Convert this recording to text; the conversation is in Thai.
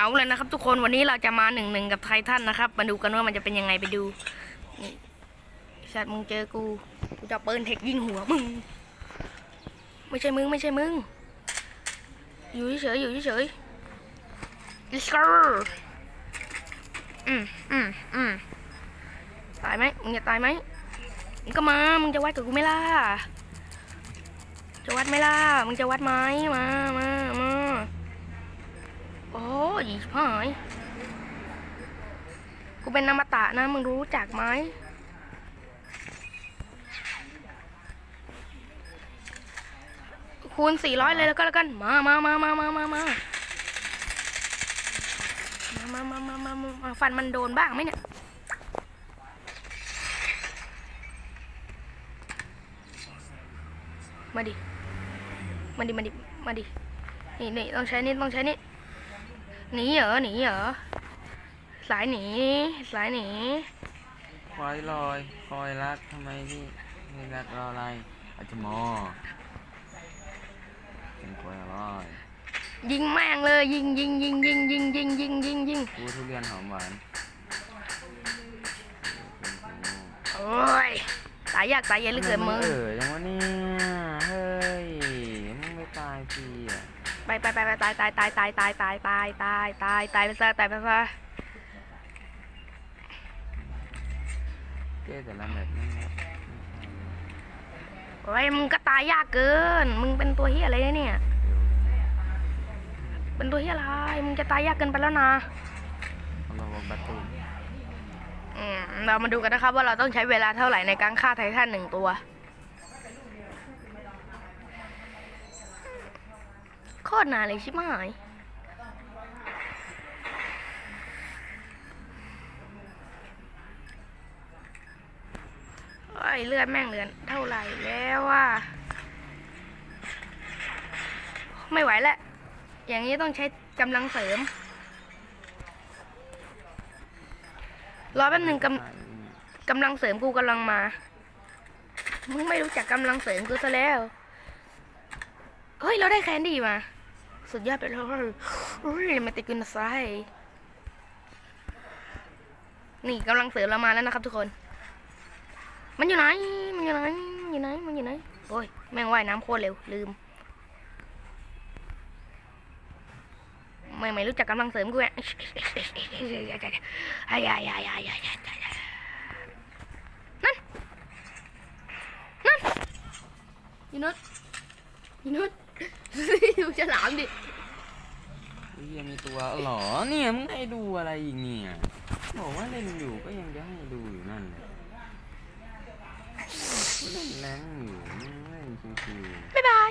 เอาเลยนะครับ ทุกคนวันนี้เราจะมาหนึ่งหนึ่งกับไททันนะครับ มาดูกันว่ามันจะเป็นยังไงไปดู นี่สัตว์มึงเจอกู กูจะเปืนเทคยิงหัวมึง ไม่ใช่มึง ไม่ใช่มึง อยู่เฉยอยู่เฉยๆ let's go อืมอืมอืมตายไหมมึงจะตายไหมมึงก็มา มึงจะวัดกับกูไม่ล่ะ จะวัดไม่ล่ะ มึงจะวัดไหมมามามา อ้ยหายกูเป็นนามตะนะ มึงรู้จักไหมคูณสี่ร้อยเลยแล้วก็แล้วกันมามามามามามามามามามามามามาฟันมันโดนบ้างไหมเนี่ย มาดิ มาดิ มาดิ มาดิ นี่นี่ต้องใช้นี่ต้องใช้นี่ หนีเหรอหนีเหรอสายหนีสายหนีคอยลอยคอยรักทำไมพี่ไม่รักรออะไรอาจจะมอเป็นคอยลอยยิงแม่งเลยยิงยิงยิงยิงยิงยิงยิงยิงยิงกูทุเรียนหอมหวานโอ้ยตายยากตายเย็นเหลือเกินมึงเออยังวะเนี่ะไปไปไปตายตายตายตายตายตายตายตายตายตายไปซะตายไปซะเจ๊แต่ละแบบไม่ไม่โอ้ยมึงก็ตายยากเกิน มึงเป็นตัวเฮียอะไรเนี่ย เป็นตัวเฮียอะไร มึงจะตายยากเกินไปแล้วนะเขาว่าบัตตูเรามาดูกันนะครับว่าเราต้องใช้เวลาเท่าไหร่ในการฆ่าไททันหนึ่งตัว โค ตรนานเลยชิบหายโอ้ยเลือดแม่งเหลือนเท่าไหร่แล้วว่าไม่ไหวแล้ว อย่างนี้ต้องใช้กำลังเสริม รอแป๊บหนึ่งกำกำลังเสริมกูกำลังมา มึงไม่รู้จักกำลังเสริมกูซะแล้ว เฮ้ย เราได้แคนดี้มา สุดยอดไปเลยเฮ้ยมาติกุนไซนี่กำลังเสริมเรามาแล้วนะครับทุกคน มันอยู่ไหน มันอยู่ไหน มันอยู่ไหน มันอยู่ไหน โอ้ย แม่งว่ายน้ำโคตรเร็ว ลืม ไม่ไม่รู้จักกำลังเสริมกูอะไอ้ยายายายายานั่น นั่นยูนุชยูนุช ดูฉลามดิเฮ้ยยังมีตัวเหรอเนี่ยมึงให้ดูอะไรอีกเนี่ยบอกว่าเล่นอยู่ก็ยังจะให้ดูอยู่นั่นเลยเล่นแรงอยู่มึงเล่นชิวๆ บ๊ายบาย